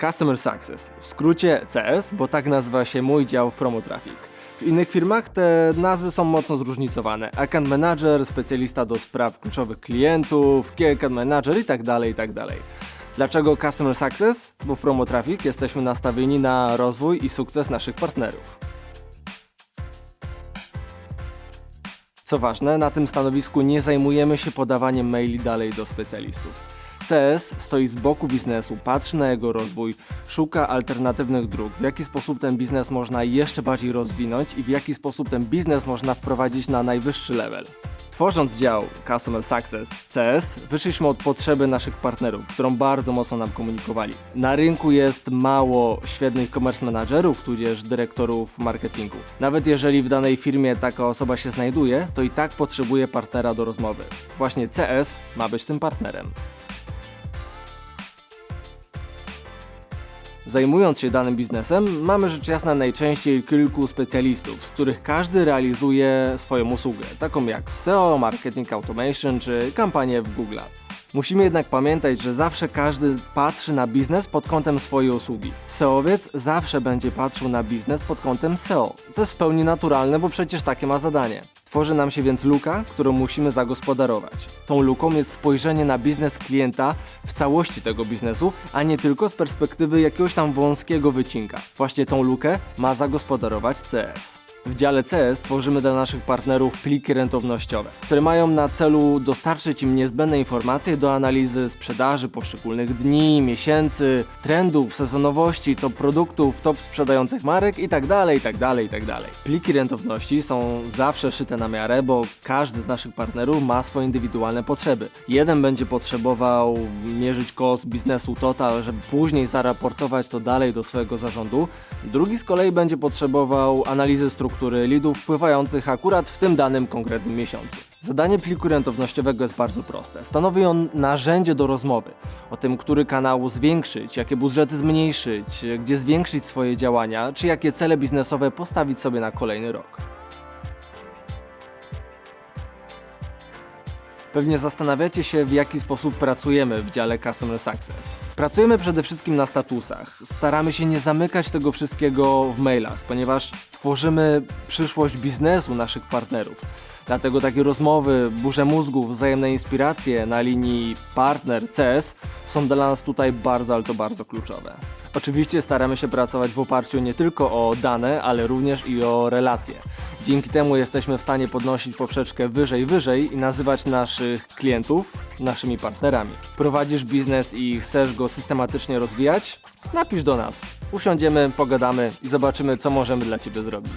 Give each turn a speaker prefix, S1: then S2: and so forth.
S1: Customer Success, w skrócie CS, bo tak nazywa się mój dział w Promo Traffic. W innych firmach te nazwy są mocno zróżnicowane. Account Manager, specjalista do spraw kluczowych klientów, Key Account Manager itd., itd. Dlaczego Customer Success? Bo w Promo Traffic jesteśmy nastawieni na rozwój i sukces naszych partnerów. Co ważne, na tym stanowisku nie zajmujemy się podawaniem maili dalej do specjalistów. CS stoi z boku biznesu, patrzy na jego rozwój, szuka alternatywnych dróg, w jaki sposób ten biznes można jeszcze bardziej rozwinąć i w jaki sposób ten biznes można wprowadzić na najwyższy level. Tworząc dział Customer Success CS, wyszliśmy od potrzeby naszych partnerów, którą bardzo mocno nam komunikowali. Na rynku jest mało świetnych commerce managerów, tudzież dyrektorów marketingu. Nawet jeżeli w danej firmie taka osoba się znajduje, to i tak potrzebuje partnera do rozmowy. Właśnie CS ma być tym partnerem. Zajmując się danym biznesem, mamy rzecz jasna najczęściej kilku specjalistów, z których każdy realizuje swoją usługę, taką jak SEO, Marketing Automation czy kampanię w Google Ads. Musimy jednak pamiętać, że zawsze każdy patrzy na biznes pod kątem swojej usługi. SEOwiec zawsze będzie patrzył na biznes pod kątem SEO, co jest w pełni naturalne, bo przecież takie ma zadanie. Tworzy nam się więc luka, którą musimy zagospodarować. Tą luką jest spojrzenie na biznes klienta w całości tego biznesu, a nie tylko z perspektywy jakiegoś tam wąskiego wycinka. Właśnie tą lukę ma zagospodarować CS. W dziale CS tworzymy dla naszych partnerów pliki rentownościowe, które mają na celu dostarczyć im niezbędne informacje do analizy sprzedaży poszczególnych dni, miesięcy, trendów, sezonowości, top produktów, top sprzedających marek itd., itd., itd. Pliki rentowności są zawsze szyte na miarę, bo każdy z naszych partnerów ma swoje indywidualne potrzeby. Jeden będzie potrzebował mierzyć koszt biznesu total, żeby później zaraportować to dalej do swojego zarządu, drugi z kolei będzie potrzebował analizy struktury leadów wpływających akurat w tym danym konkretnym miesiącu. Zadanie pliku rentownościowego jest bardzo proste. Stanowi on narzędzie do rozmowy o tym, który kanał zwiększyć, jakie budżety zmniejszyć, gdzie zwiększyć swoje działania, czy jakie cele biznesowe postawić sobie na kolejny rok. Pewnie zastanawiacie się, w jaki sposób pracujemy w dziale Customer Success. Pracujemy przede wszystkim na statusach. Staramy się nie zamykać tego wszystkiego w mailach, ponieważ tworzymy przyszłość biznesu naszych partnerów. Dlatego takie rozmowy, burze mózgów, wzajemne inspiracje na linii partner-CS są dla nas tutaj bardzo, ale to bardzo kluczowe. Oczywiście staramy się pracować w oparciu nie tylko o dane, ale również i o relacje. Dzięki temu jesteśmy w stanie podnosić poprzeczkę wyżej, wyżej i nazywać naszych klientów naszymi partnerami. Prowadzisz biznes i chcesz go systematycznie rozwijać? Napisz do nas. Usiądziemy, pogadamy i zobaczymy, co możemy dla Ciebie zrobić.